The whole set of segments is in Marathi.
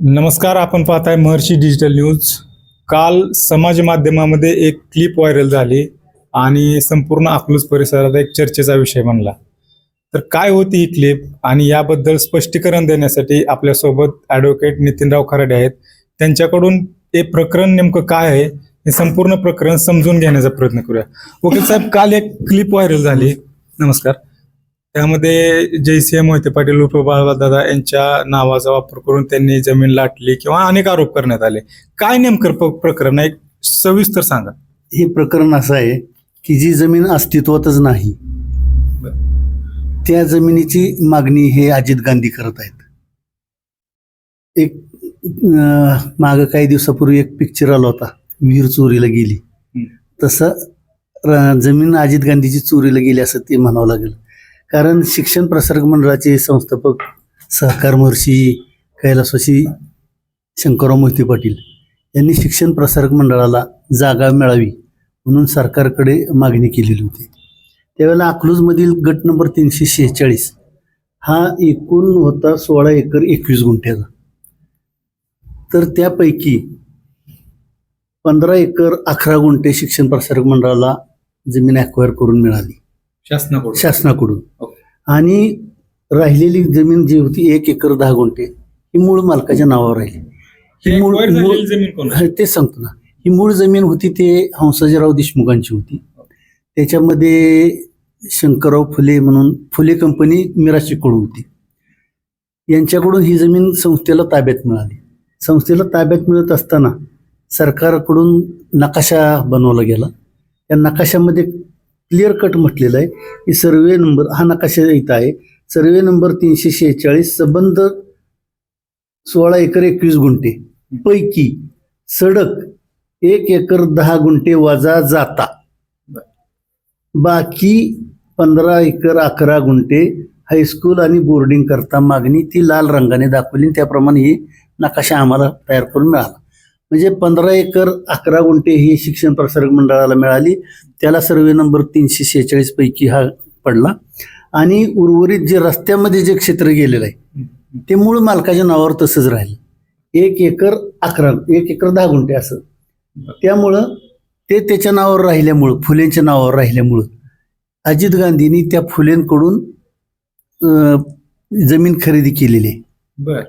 नमस्कार आपण पाहताय महर्षी डिजिटल न्यूज. काल समाज माध्यमामध्ये एक क्लिप व्हायरल झाली आणि संपूर्ण अकलूज परिसरात एक चर्चेचा विषय बनला. तर काय होती ही क्लिप आणि याबद्दल स्पष्टीकरण देण्यासाठी आपल्यासोबत ॲडव्होकेट नितीनराव खराडे आहेत. त्यांच्याकडून हे प्रकरण नेमकं काय आहे हे संपूर्ण प्रकरण समजून घेण्याचा प्रयत्न करूया. वकील साहेब काल एक क्लिप व्हायरल झाली. नमस्कार. त्यामध्ये जयसिंह मोहिते पाटील उर्फ बाळादादा यांच्या नावाचा वापर करून त्यांनी जमीन लाटली किंवा अनेक आरोप करण्यात आले. काय नेमकं प्रकरण आहे? एक सविस्तर सांगा. हे प्रकरण असं आहे की जी जमीन अस्तित्वातच नाही त्या जमिनीची मागणी हे अजित गांधी करत आहेत. एक मागं काही दिवसापूर्वी एक पिक्चर आला होता विहीर चोरीला गेली. तसं जमीन अजित गांधीची चोरीला गेली असं ते म्हणावं लागेल. कारण शिक्षण प्रसारक मंडळाचे संस्थापक सहकार महर्षी कैलासवासी शंकरराव मोहिते पाटील यांनी शिक्षण प्रसारक मंडळाला जागा मिळावी म्हणून सरकारकडे मागणी केलेली होती. त्यावेळेला अकलूजमधील गट नंबर तीनशे शेहेचाळीस हा एकूण होता सोळा एकर एकवीस गुंठ्याचा. तर त्यापैकी पंधरा एकर अकरा गुंठे शिक्षण प्रसारक मंडळाला जमीन अक्वायर करून मिळाली. शासनाकडून. शासनाकडून. आणि राहिलेली जमीन जी होती एक एकर दहा गुंठे ही मूळ मालकाच्या नावावर राहिली. हे मूळ तेच सांगतो ना. ही मूळ जमीन होती ते हंसाजीराव देशमुखांची होती. त्याच्यामध्ये शंकरराव फुले म्हणून फुले कंपनी मिराशीकडून होती. यांच्याकडून ही जमीन संस्थेला ताब्यात मिळाली. संस्थेला ताब्यात मिळत असताना सरकारकडून नकाशा बनवला गेला. त्या नकाशामध्ये क्लिअर कट म्हटलेलं आहे. की सर्वे नंबर हा नकाशा इथं आहे. सर्वे नंबर तीनशे शेहेचाळीस संबंध सोळा एकर एकवीस गुंठे. पैकी सडक एक एकर दहा गुंठे वजा जाता. बाकी पंधरा एकर अकरा गुंठे हायस्कूल आणि बोर्डिंग करता मागणी ती लाल रंगाने दाखवली आणि त्याप्रमाणे ही नकाशा आम्हाला तयार करून मिळाला. म्हणजे पंधरा एकर अकरा गुंठे ही शिक्षण प्रसारक मंडळाला मिळाली. त्याला सर्वे नंबर तीनशे शेहेचाळीस पैकी हा पडला. आणि उर्वरित जे रस्त्यामध्ये जे क्षेत्र गेलेलं आहे ते मूळ मालकाच्या नावावर तसंच राहिलं. एक एकर अकरा एक एकर दहा गुंठे असं. त्यामुळं ते त्याच्या नावावर राहिल्यामुळं फुलेंच्या नावावर राहिल्यामुळं अजित गांधींनी त्या फुलेंकडून जमीन खरेदी केलेली आहे. बर.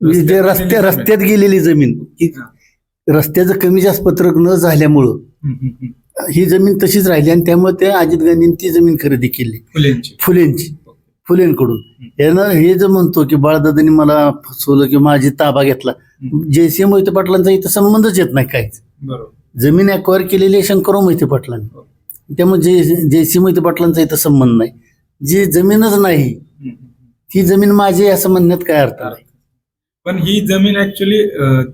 जे रस्त्या रस्त्यात गेलेली जमीन रस्त्याचं कमी जास्त पत्रक न झाल्यामुळं ही जमीन तशीच राहिली आणि त्यामुळे त्या अजित गांधींनी ती जमीन खरेदी केली. फुलेंची. फुलेंकडून. यानं हे जे म्हणतो की बाळदादांनी मला फसवलं किंवा माझी ताबा घेतला. जयसिंह मोहिते पाटलांचा इथं संबंधच येत नाही काहीच. जमीन अक्वायर केलेली आहे शंकरराव मोहिते पाटलांनी. त्यामुळे जय जयसिंह मोहिते पाटलांचा इथं संबंध नाही. जी जमीनच नाही ती जमीन माझी असं म्हणण्यात काय अर्थ नाही. पण ही जमीन ऍक्च्युली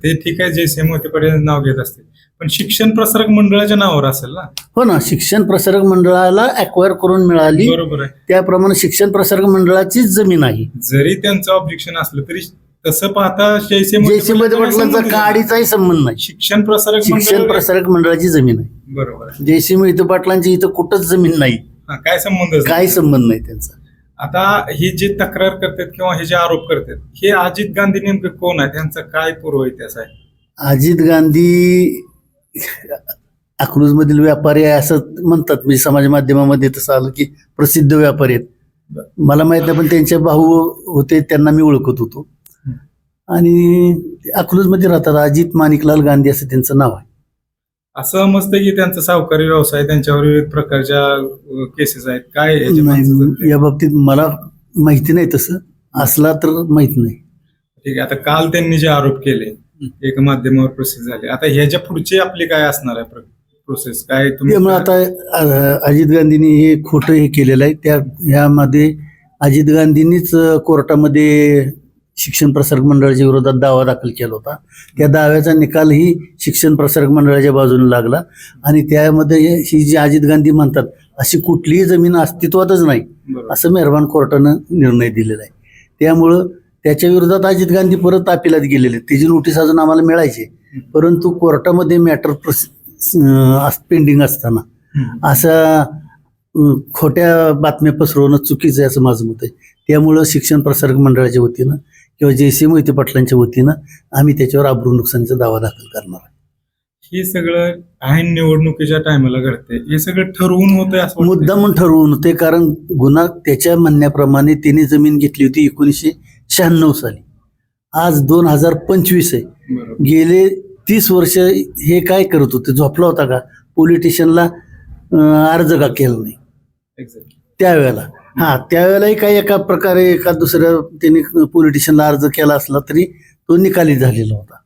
ते ठीक आहे मोहिते पाटील नाव घेत असते. पण शिक्षण प्रसारक मंडळाच्या नावावर असेल ना? हो ना शिक्षण प्रसारक मंडळाला अक्वायर करून मिळाली. बरोबर आहे. त्याप्रमाणे शिक्षण प्रसारक मंडळाचीच जमीन आहे. जरी त्यांचं ऑब्जेक्शन असलं तरी तसं पाहता जयसिंह नाही. काडीचाही संबंध नाही. शिक्षण प्रसारक शिक्षण प्रसारक मंडळाची जमीन आहे. बरोबर जयसिंह पाटलांची इथं कुठंच जमीन नाही. काय संबंध काही संबंध नाही त्यांचा. आता हे जे तक्रार करतात किंवा हे जे आरोप करतात हे अजित गांधी नेमके कोण आहे त्यांचा काय पूर्व इतिहास आहे? अजित गांधी अकलूजमधील व्यापारी आहे असं म्हणतात. म्हणजे समाज माध्यमामध्ये तसं आलं की प्रसिद्ध व्यापारी आहेत. मला माहीत नाही पण त्यांचे भाऊ होते त्यांना मी ओळखत होतो. आणि अकलूजमध्ये राहतात. अजित माणिकलाल गांधी असं त्यांचं नाव आहे. असं समजतं की त्यांचा सावकारी व्यवसाय त्यांच्यावर विविध प्रकारच्या केसेस आहेत. काय नाही, सत्य? या बाबतीत मला माहिती नाही तसं. असला तर माहीत नाही. ठीक आहे आता काल त्यांनी जे आरोप केले एक माध्यमावर प्रोसेस झाले. आता ह्याच्या पुढची आपली काय असणार आहे प्रोसेस काय तुम्ही त्यामुळे आता अ, अजित गांधींनी हे खोटं हे केलेलं आहे. त्या ह्यामध्ये अजित गांधींनीच अ, कोर्टामध्ये शिक्षण प्रसारक मंडळाच्या विरोधात दावा दाखल केला होता त्या दाव्याचा निकालही शिक्षण प्रसारक मंडळाच्या बाजूने लागला आणि त्यामध्ये ही जी अजित गांधी म्हणतात अशी कुठलीही जमीन अस्तित्वातच नाही. असं मेहरबान कोर्टानं निर्णय दिलेला आहे त्यामुळं त्याच्या विरोधात अजित गांधी परत अपिलात गेलेले. त्याची नोटीस अजून आम्हाला मिळायची परंतु कोर्टामध्ये मॅटर पेंडिंग असताना. असा खोट्या बातम्या पसरवणं चुकीचं आहे असं माझं मत आहे त्यामुळं शिक्षण प्रसारक मंडळाच्या वतीनं किंवा जयसिंह मोहिते पाटलांच्या वतीनं आम्ही त्याच्यावर अब्रू नुकसानीचा दावा दाखल करणार आहे. हे सगळं ऐन निवडणुकीच्या टायमाला घडते हे सगळं ठरवून होतंय असं वाटतंय. मुद्दामून ठरवून होते कारण गुन्हा त्याच्या म्हणण्याप्रमाणे त्याने जमीन घेतली होती एकोणीसशे शहाण्णव साली आज दोन हजार पंचवीस आहे. गेले तीस वर्ष हे काय करत होते झोपला होता का अं, अर्ज का केला नाही. त्यावेळेला हा त्यावेळेलाही काही एका प्रकारे एका दुसऱ्या त्यांनी पोलीस स्टेशनला अर्ज केला असला तरी तो निकाली झालेला होता.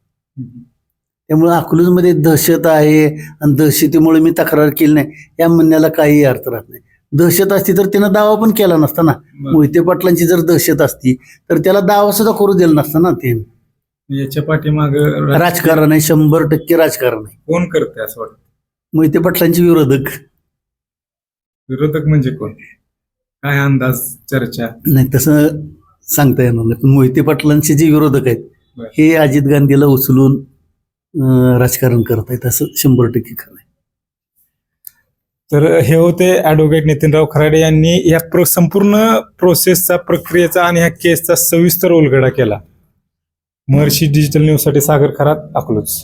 त्यामुळे अकलूजमध्ये दहशत आहे आणि दहशतीमुळे मी तक्रार केली नाही या म्हणण्याला काही अर्थ राहत नाही. दहशत असती तर त्यानं दावा पण केला नसता ना. मोहिते पाटलांची जर दहशत असती तर त्याला दावा सुद्धा करू दिला नसता ना ते. याच्या पाठीमाग राजकारण आहे शंभर टक्के राजकारण आहे. कोण करते असं वाटतं? मोहिते पाटलांचे विरोधक. विरोधक म्हणजे कोण? काय अंदाज चर्चा? नाही तसं सांगता येणार नाही. पण मोहिते पाटलांचे जे विरोधक आहेत बरं. हे अजित गांधीला उचलून अं, राजकारण करत आहेत असं शंभर टक्के खरं आहे. तर हे होते ऍडव्होकेट नितीनराव खराडे यांनी या प्र संपूर्ण प्रोसेसचा प्रक्रियेचा आणि ह्या केसचा सविस्तर उलगडा केला. महर्षी डिजिटल न्यूजसाठी सागर खरात अकलूज.